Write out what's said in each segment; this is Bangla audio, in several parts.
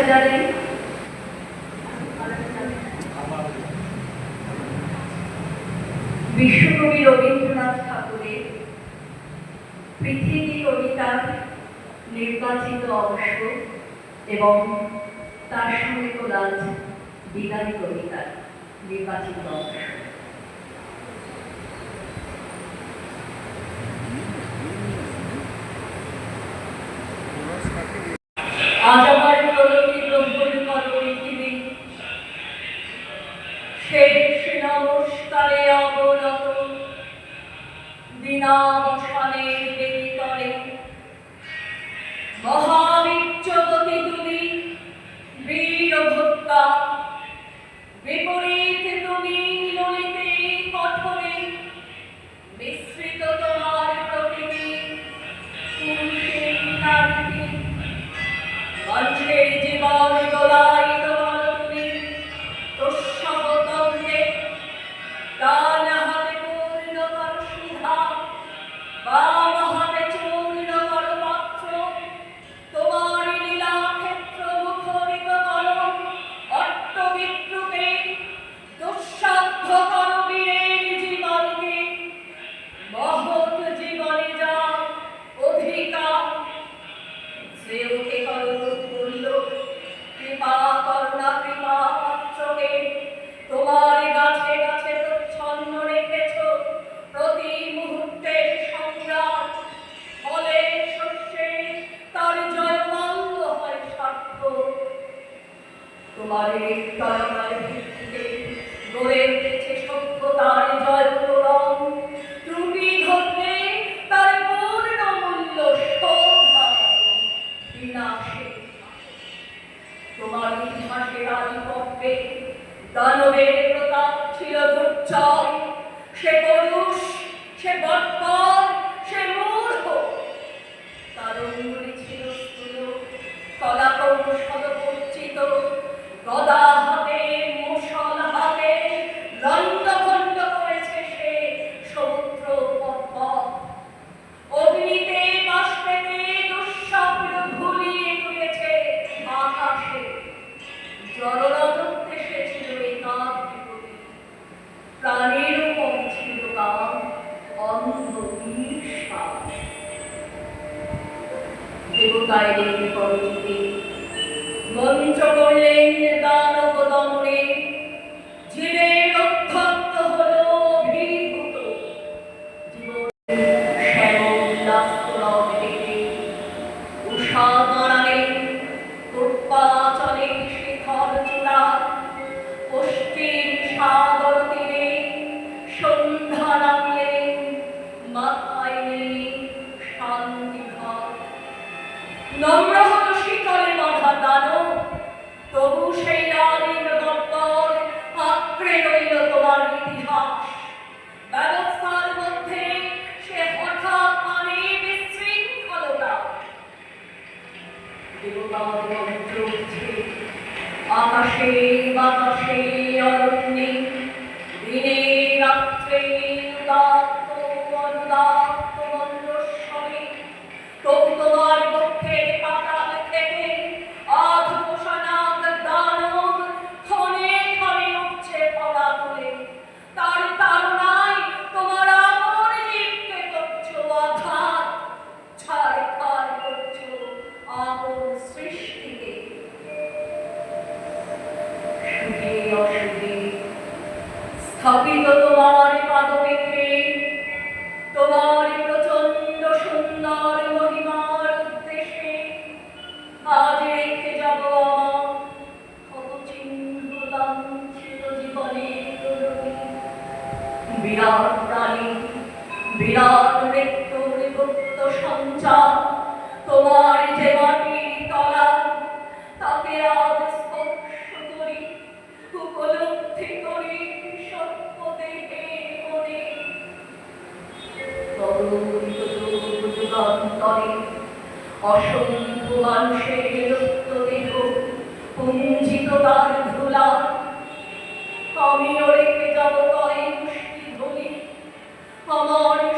হাজারে। বিশ্বকবি রবীন্দ্রনাথ ঠাকুরের পৃথিবী কবিতার নির্বাচিত অংশ এবং তার সঙ্গে কোলাজ বিদায়ী কবিতার নির্বাচিত অংশ। 好好 সে বট Deva বিরাট প্রাণী, বিরাট মৃত্যু, বিভক্ত সঞ্চার। তোমার যে মাটির তলা, তাকে আজ স্পর্শ করি, উপলব্ধি করি যুগান্তরে অসংখ্য মানুষের লুপ্ত দেহ, পুঞ্জিত তার ধুলা আমিও como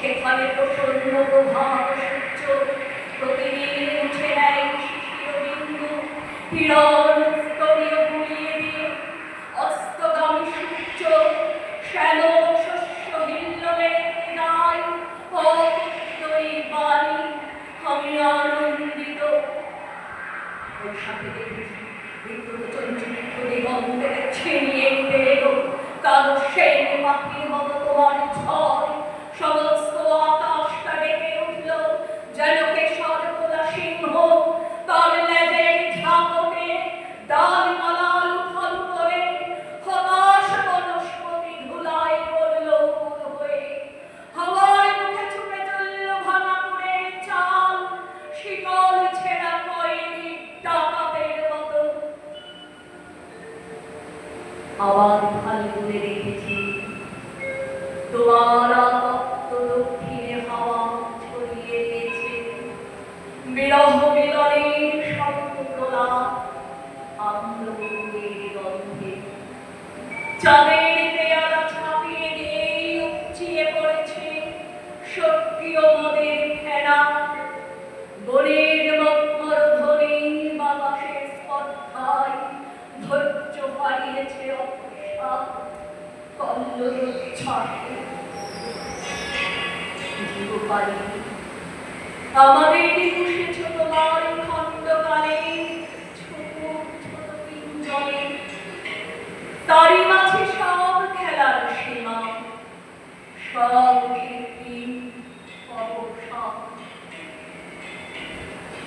সেখানে প্রসন্ন প্রভাত সূর্য প্রতিদিন উঠে নেয় শিশির বিন্দু হিরণ স্তরীয় গুলিয়ে দিয়ে অস্তগামী সূর্য শ্যালো শস্য হিল্লোলে যায় অতৃপ্তই বাণী আমি আনন্দিত বৈশাখে দেখেছি বিদ্যুৎ চঞ্চলিত দিগন্তে ছিনিয়ে নিতে এলো সেই পাখির মতো তোমার ছয় সমস্ত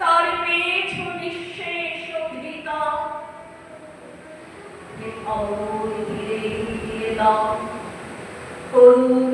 सर्वेषु विश्वेषु धृता धिरे धिरे करुण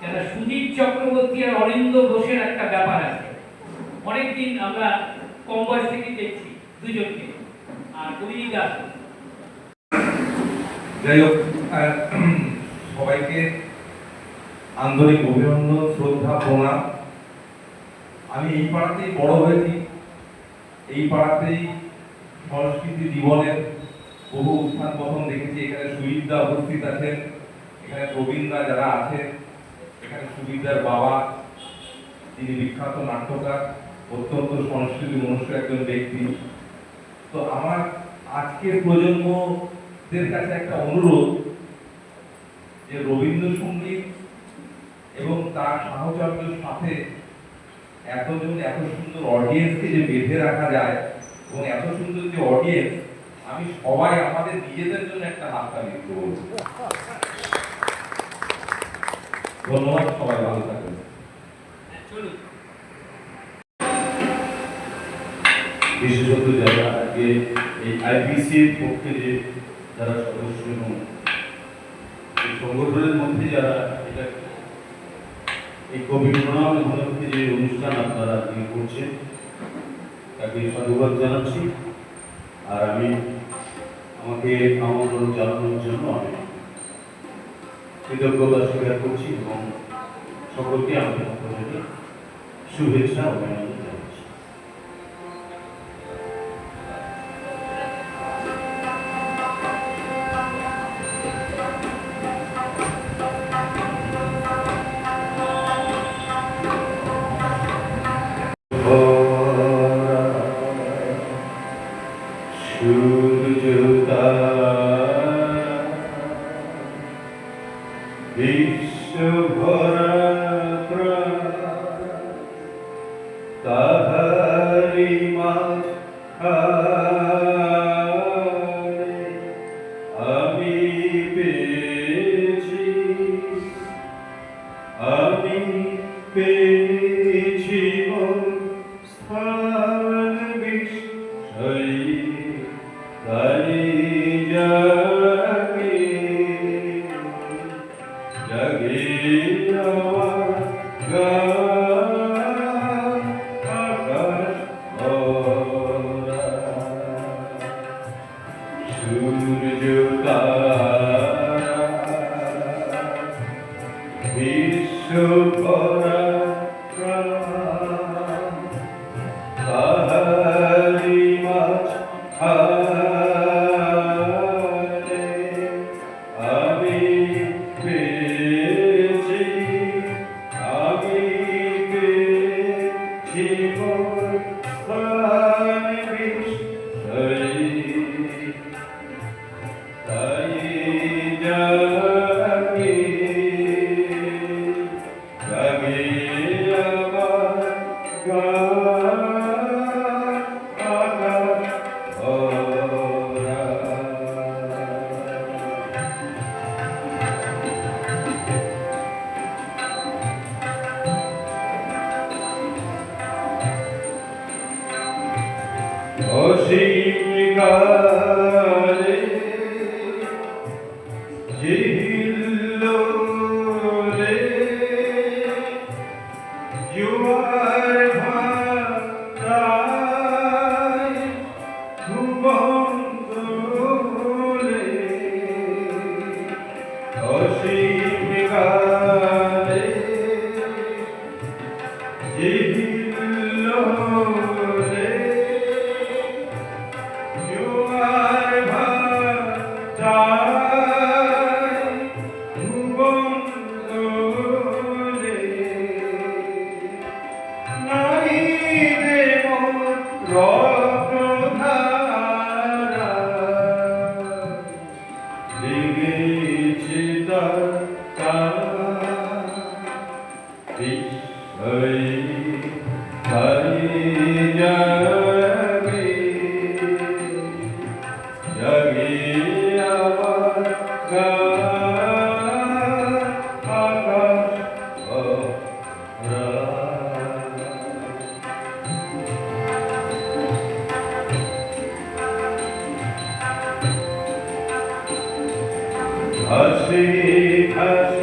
কেন সুজিত চক্রবর্তী আর অরিন্দ ঘোষের একটা ব্যাপার আছে। অনেকদিন আমরা কম বয়স থেকে দেখছি দুজনকে। আর অভিজিৎ দাস যাই হোক সবাইকে আন্তরিক অভিনন্দন, শ্রদ্ধা, প্রণাম। আমি এই পাড়াতেই বড় হয়েছি। এই পাড়াতেই সংস্কৃতি জীবনের বহু উত্থান পতন দেখেছি। এখানে সুবিদ্যা উপস্থিত আছেন, এখানে প্রবীণরা যারা আছেন। সুবিদ্যার বাবা, তিনি বিখ্যাত নাট্যকার, অত্যন্ত সংস্কৃতি মনুষ্য একজন ব্যক্তি। তো আমার আজকের প্রজন্মদের কাছে একটা অনুরোধ যে রবীন্দ্রসঙ্গীত এবং তার সাহচর্যের সাথে এতজন, এত সুন্দর অডিয়েন্সকে যে বেঁধে রাখা যায় এবং এত সুন্দর যে অডিয়েন্স আমি সবাই আমাদের নিজেদের জন্য একটা হাততালি দিতে বলব। ধন্যবাদ, সবাই ভালো থাকবেন। বিশেষত যারা আজকে এই আইপিসির পক্ষে যে যারা সদস্য এবং সংগঠনের মধ্যে যারা এটা এই কবি প্রণাম উপলক্ষে যে অনুষ্ঠান আপনারা আজকে করছেন, তাকে সাধুবাদ জানাচ্ছি। আর আমি আমাকে আমন্ত্রণ জানানোর জন্য আমি কৃতজ্ঞতা স্বীকার করছি এবং সকলকে আমাদের শুভেচ্ছা অভিনন্দন। অসীম Hare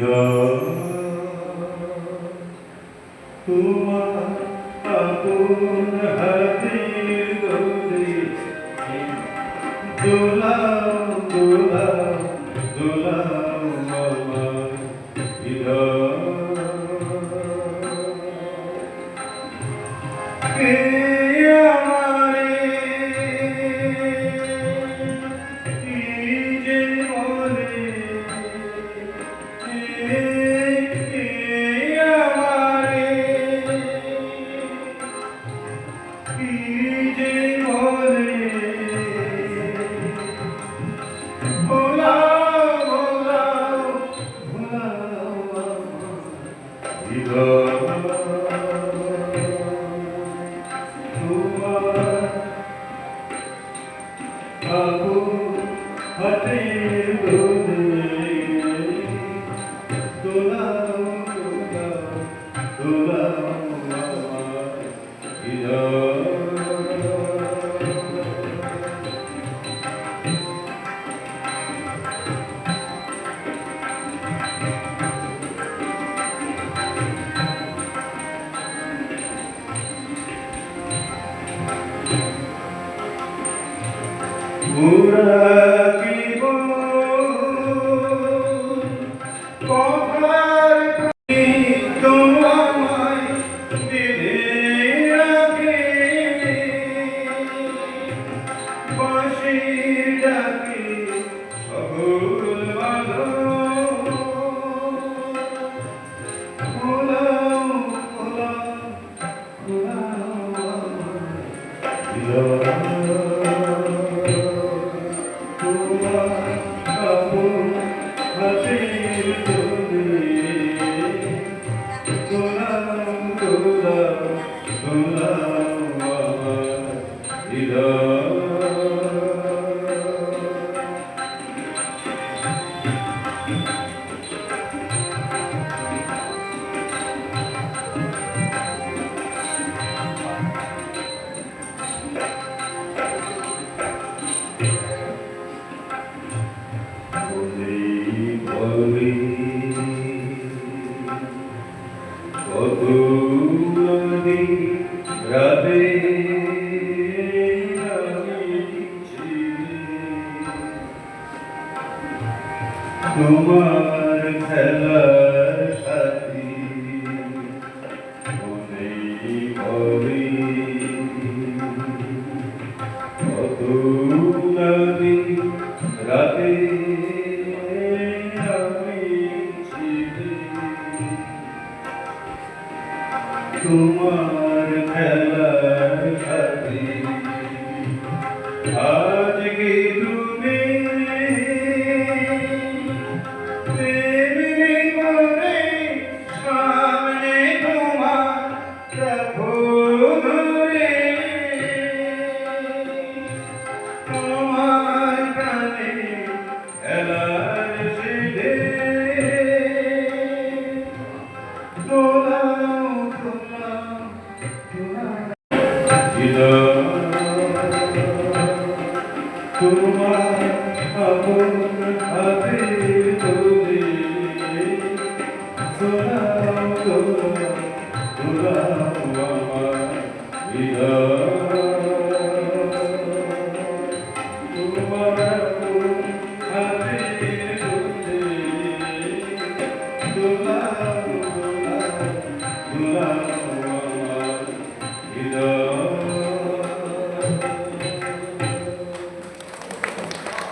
who are Tuhan. Murah Allah, love, Allah, Allah,